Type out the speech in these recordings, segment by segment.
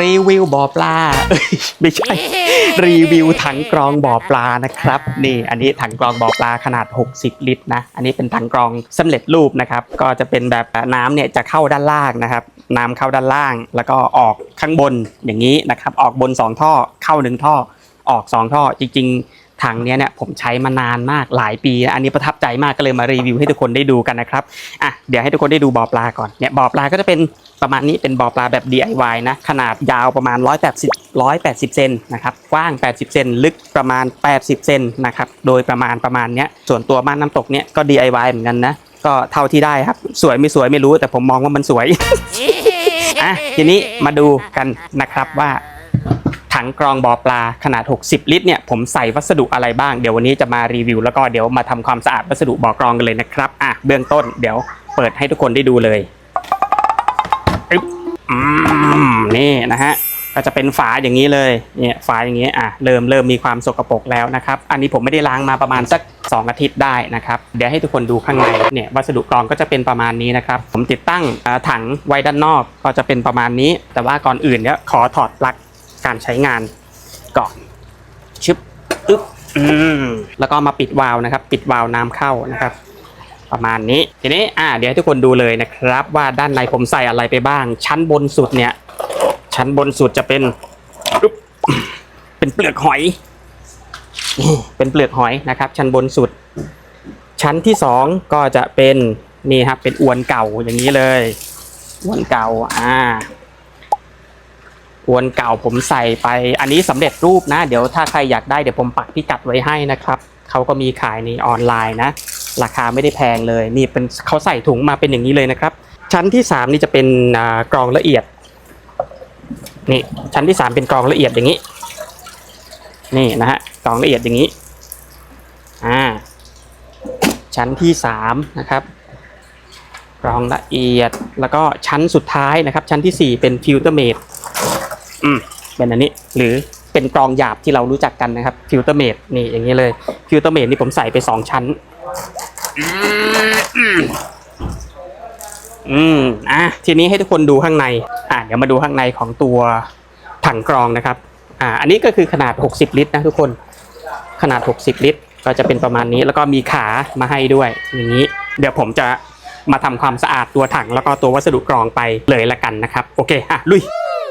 รีวิวบ่อปลาเอ้ยไม่ใช่ รีวิวถังกรองบ่อปลานะครับนี่อันนี้ถังกรองบ่อปลาขนาด 60 ลิตรนะอันนี้เป็นถังกรองสำเร็จรูปนะครับก็จะเป็นแบบน้ำเนี่ยจะเข้าด้านล่างนะครับน้ำเข้าด้านล่าง แล้วก็ออกข้างบนอย่างนี้นะครับออกบน 2 ท่อเข้า 1 ท่อออก 2 ท่อจริงๆ ถังเนี้ยเนี่ยผมใช้มานานมากหลายปี อันนี้ประทับใจมากก็เลยมารีวิวให้ทุกคนได้ดูกันนะครับอะเดี๋ยวให้ทุกคนได้ดูบ่อปลาก่อนเนี่ยบ่อปลาก็จะเป็นประมาณนี้เป็นบ่อปลาแบบ DIY นะขนาดยาวประมาณ 180 180เซนนะครับกว้าง 80 เซนลึกประมาณ 80 เซนนะครับโดยประมาณประมาณเนี้ยส่วนตัวบ้านน้ำตกเนี่ยก็ DIY เหมือนกันนะก็เท่าที่ได้ครับ สวยไม่สวยไม่รู้แต่ผมมองว่ามันสวยอะทีนี้มาดูกันนะครับว่า ถังกรองบ่อปลาขนาด 60 ลิตรเนี่ยผมใส่วัสดุอะไรบ้างเดี๋ยววันนี้จะมารีวิว แล้วก็เดี๋ยวมาทำความสะอาดวัสดุบ่อกรองกันเลยนะครับอะเบื้องต้นเดี๋ยวเปิดให้ทุกคนได้ดูเลยอืมนี่นะฮะก็จะเป็นฝาอย่างนี้เลยเนี่ยฝาอย่างนี้อะเริ่มเริ่มมีความสกปรกแล้วนะครับ อันนี้ผมไม่ได้ล้างมาประมาณสัก 2 อาทิตย์ได้นะครับ เดี๋ยวให้ทุกคนดูข้างในเนี่ยวัสดุกรองก็จะเป็นประมาณนี้นะครับ ผมติดตั้งถังไว้ด้านนอกก็จะเป็นประมาณนี้ แต่ว่าก่อนอื่นเนี่ยขอถอดปลั๊ก การใช้งานก่อนชึบอึ๊บอืมแล้วก็มาปิดวาล์วนะครับ ปิดวาล์วน้ำเข้านะครับ ประมาณนี้ทีนี้อ่าเดี๋ยวให้ทุกคนดูเลยนะครับ ว่าด้านในผมใส่อะไรไปบ้าง ชั้นบนสุดเนี่ย ชั้นบนสุดจะเป็นอึ๊บเป็นเปลือกหอย เป็นเปลือกหอยนะครับ ชั้นบนสุด ชั้นที่สองก็จะเป็นนี่ครับเป็นอวนเก่าอย่างนี้เลย อวนเก่าอ่า อวนเก่าผมใส่ไป อันนี้สำเร็จรูปนะ เดี๋ยวถ้าใครอยากได้เดี๋ยวผมปักพิกัดไว้ให้นะครับเขาก็มีขายในออนไลน์นะ ราคาไม่ได้แพงเลย นี่เป็นเขาใส่ถุงมาเป็นอย่างนี้เลยนะครับ ชั้นที่สามนี่จะเป็นกรองละเอียดนี่ชั้นที่สามเป็นกรองละเอียดอย่างนี้ นี่นะฮะกรองละเอียดอย่างนี้อ่าชั้นที่สามนะครับกรองละเอียดแล้วก็ชั้นสุดท้ายนะครับ ชั้นที่สี่เป็นฟิลเตอร์เมด อืมเป็นอันนี้ หรือเป็นกรองหยาบที่เรารู้จักกันนะครับฟิลเตอร์เมดนี่อย่างนี้เลยฟิลเตอร์เมดนี่ผมใส่ไปสองชั้นอืมอืมอืมอะทีนี้ให้ทุกคนดูข้างใน อะเดี๋ยวมาดูข้างในของตัวถังกรองนะครับ อ่า อันนี้ก็คือขนาด 60 ลิตรนะทุกคน ขนาด 60 ลิตร ก็จะเป็นประมาณนี้แล้วก็มีขามาให้ด้วย อย่างนี้ เดี๋ยวผมจะมาทำความสะอาดตัวถังแล้วก็ตัววัสดุกรองไปเลยละกันนะครับ โอเคอะลุย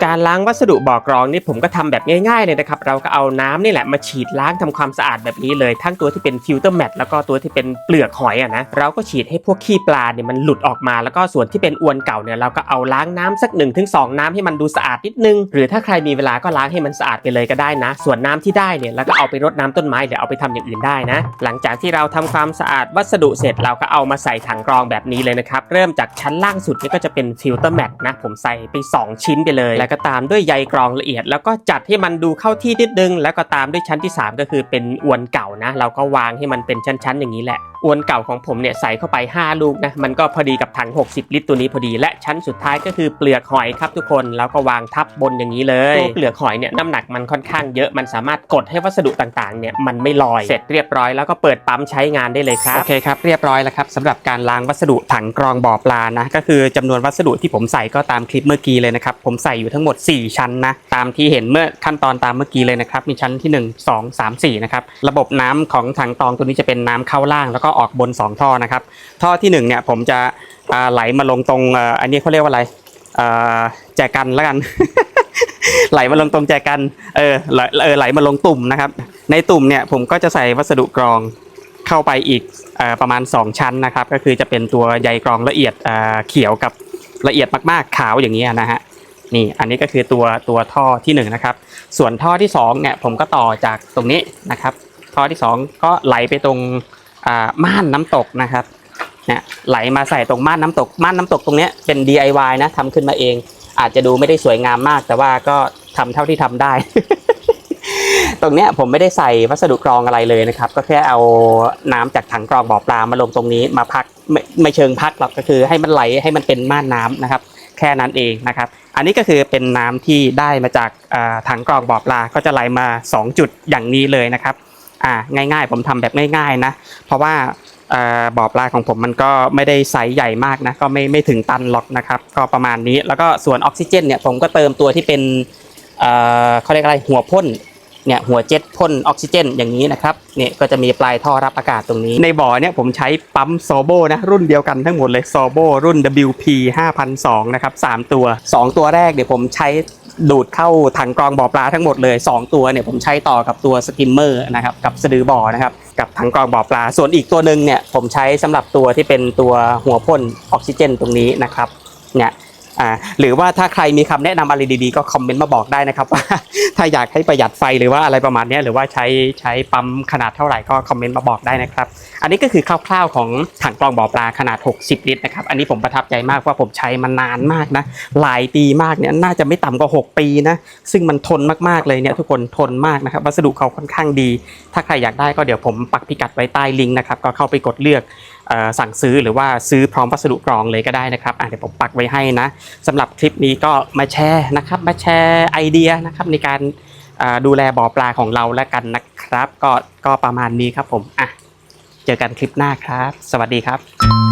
การล้างวัสดุบ่อกรองนี่ผมก็ทำแบบง่ายๆเลยนะครับเราก็เอาน้ำนี่แหละมาฉีดล้างทำความสะอาดแบบนี้เลย ทั้งตัวที่เป็นฟิลเตอร์แมทแล้วก็ตัวที่เป็นเปลือกหอยอะนะเราก็ฉีดให้พวกขี้ปลาเนี่ยมันหลุดออกมา แล้วก็ส่วนที่เป็นอวนเก่าเนี่ยเราก็เอาล้างน้ำสัก1นถึงสน้ำให้มันดูสะอาดนิดนึง หรือถ้าใครมีเวลาก็ล้างให้มันสะอาดไปเลยก็ได้นะ ส่วนน้ำที่ได้เนี่ยเราก็เอาไปรดน้ำต้นไม้เดี๋ยวเอาไปทำอย่างอื่นได้นะ หลังจากที่เราทำความสะอาดวัสดุเสร็จเราก็เอามาใส่ถังกรองแบบนี้เลยนะครับเริ่มจากชั้นล่างสุดนี่ก็จะเป็นฟิลเตอร์แมทนะผมใส่ไป 2 ชิ้นไปเลยแล้วก็ตามด้วยใยกรองละเอียด แล้วก็จัดให้มันดูเข้าที่นิดนึง แล้วก็ตามด้วยชั้นที่ 3 ก็คือเป็นอวนเก่านะ เราก็วางให้มันเป็นชั้นๆ อย่างนี้แหละ อวนเก่าของผมเนี่ยใส่เข้าไป 5 ลูกนะมันก็พอดีกับถัง 60 ลิตรตัวนี้พอดี และชั้นสุดท้ายก็คือเปลือกหอยครับทุกคนแล้วก็วางทับบนอย่างนี้เลยตัวเปลือกหอยเนี่ยน้ำหนักมันค่อนข้างเยอะมันสามารถกดให้วัสดุต่างๆเนี่ยมันไม่ลอยเสร็จเรียบร้อยแล้วก็เปิดปั๊มใช้งานได้เลยครับโอเคครับเรียบร้อยแล้วครับสำหรับการล้างวัสดุถังกรองบ่อปลานะก็คือจำนวนวัสดุที่ผมใส่ก็ตามคลิปเมื่อกี้เลยนะครับผมใส่อยู่ทั้งหมด 4 ชั้นนะตามที่เห็นเมื่อขั้นตอนตามเมื่อกี้เลยนะครับมีชั้นที่ 1 2 3 4นะครับระบบน้ำของถังกรองตัวนี้จะเป็นน้ำเข้าล่างแล้วก็ออกบน 2 ท่อนะครับ ท่อที่1เนี่ยผมจะไหลมาลงตรงอันนี้เขาเรียกว่าอะไรแจกันแล้วกัน ไหลมาลงตรงแจกันเออไหลเออไหลมาลงตุ่มนะครับ ในตุ่มเนี่ยผมก็จะใส่วัสดุกรองเข้าไปอีกประมาณ 2 ชั้นนะครับ ก็คือจะเป็นตัวใยกรองละเอียดเขียวกับละเอียดมากๆขาวอย่างนี้ยนะฮะนี่อันนี้ก็คือตัวตัวท่อที่1นะครับ ส่วนท่อที่2เนี่ยผมก็ต่อจากตรงนี้นะครับ ท่อที่ 2 ก็ไหลไปตรง ม่านน้ำตกนะครับเนี่ยไหลมาใส่ตรงม่านน้ำตก ม่านน้ำตกตรงเนี้ยเป็น DIY นะทำขึ้นมาเอง อาจจะดูไม่ได้สวยงามมาก แต่ว่าก็ทำเท่าที่ทำได้ ตรงเนี้ยผมไม่ได้ใส่วัสดุกรองอะไรเลยนะครับ ก็แค่เอาน้ำจากถังกรองบ่อปลามาลงตรงนี้มาพักไม่ไม่เชิงพักหรอกก็คือให้มันไหลให้มันเป็นม่านน้ำนะครับ แค่นั้นเองนะครับ อันนี้ก็คือเป็นน้ำที่ได้มาจากถังกรองบ่อปลาก็จะไหลมา 2 จุดอย่างนี้เลยนะครับ อ่าง่าย ๆ ผมทำแบบง่ายๆนะ เพราะว่าอบ่อปลาของผมมันก็ไม่ได้ไซส์ใหญ่มากนะก็ไม่ไม่ถึงตันหรอกนะครับก็ประมาณนี้แล้วก็ส่วนออกซิเจนเนี่ยผมก็เติมตัวที่เป็นเอ่อเขาเรียกอะไรหัวพ่นเนี่ยหัวเจ็ตพ่นออกซิเจนอย่างนี้นะครับเนี่ยก็จะมีปลายท่อรับอากาศตรงนี้ ในบ่อเนี่ยผมใช้ปั๊มโซโบนะรุ่นเดียวกันทั้งหมดเลยโซโบรุ่น WP 5002นะครับ3ตัว 2 ตัวแรกเดี๋ยวผมใช้ ดูดเข้าถังกรองบ่อปลาทั้งหมดเลย 2 ตัวเนี่ยผมใช้ต่อกับตัวสกิมเมอร์นะครับกับสะดือบ่อนะครับกับถังกรองบ่อปลา ส่วนอีกตัวหนึ่งเนี่ยผมใช้สำหรับตัวที่เป็นตัวหัวพ่นออกซิเจนตรงนี้นะครับเนี่ย อ่าหรือว่าถ้าใครมีคำแนะนำอะไรดีๆ ก็คอมเมนต์มาบอกได้นะครับว่าถ้าอยากให้ประหยัดไฟหรือว่าอะไรประมาณนี้หรือว่าใช้ใช้ปั๊มขนาดเท่าไหร่ก็คอมเมนต์มาบอกได้นะครับ อันนี้ก็คือคร่าวๆของถังกรองบ่อปลาขนาด 60 ลิตรนะครับอันนี้ผมประทับใจมากเพราะผมใช้มานานมากนะหลายปีมากเนี่ยน่าจะไม่ต่ำกว่า 6 ปีนะซึ่งมันทนมากๆเลยเนี่ยทุกคนทนมากนะครับวัสดุเขาค่อนข้างดี ถ้าใครอยากได้ก็เดี๋ยวผมปักพิกัดไว้ใต้ลิงก์นะครับก็เข้าไปกดเลือก สั่งซื้อหรือว่าซื้อพร้อมวัสดุกรองเลยก็ได้นะครับเดี๋ยวผมปักไว้ให้นะสำหรับคลิปนี้ก็มาแชร์นะครับมาแชร์ไอเดียนะครับในการดูแลบ่อปลาของเราแล้วกันนะครับ ก็ก็ประมาณนี้ครับผมอะเจอกันคลิปหน้าครับ สวัสดีครับ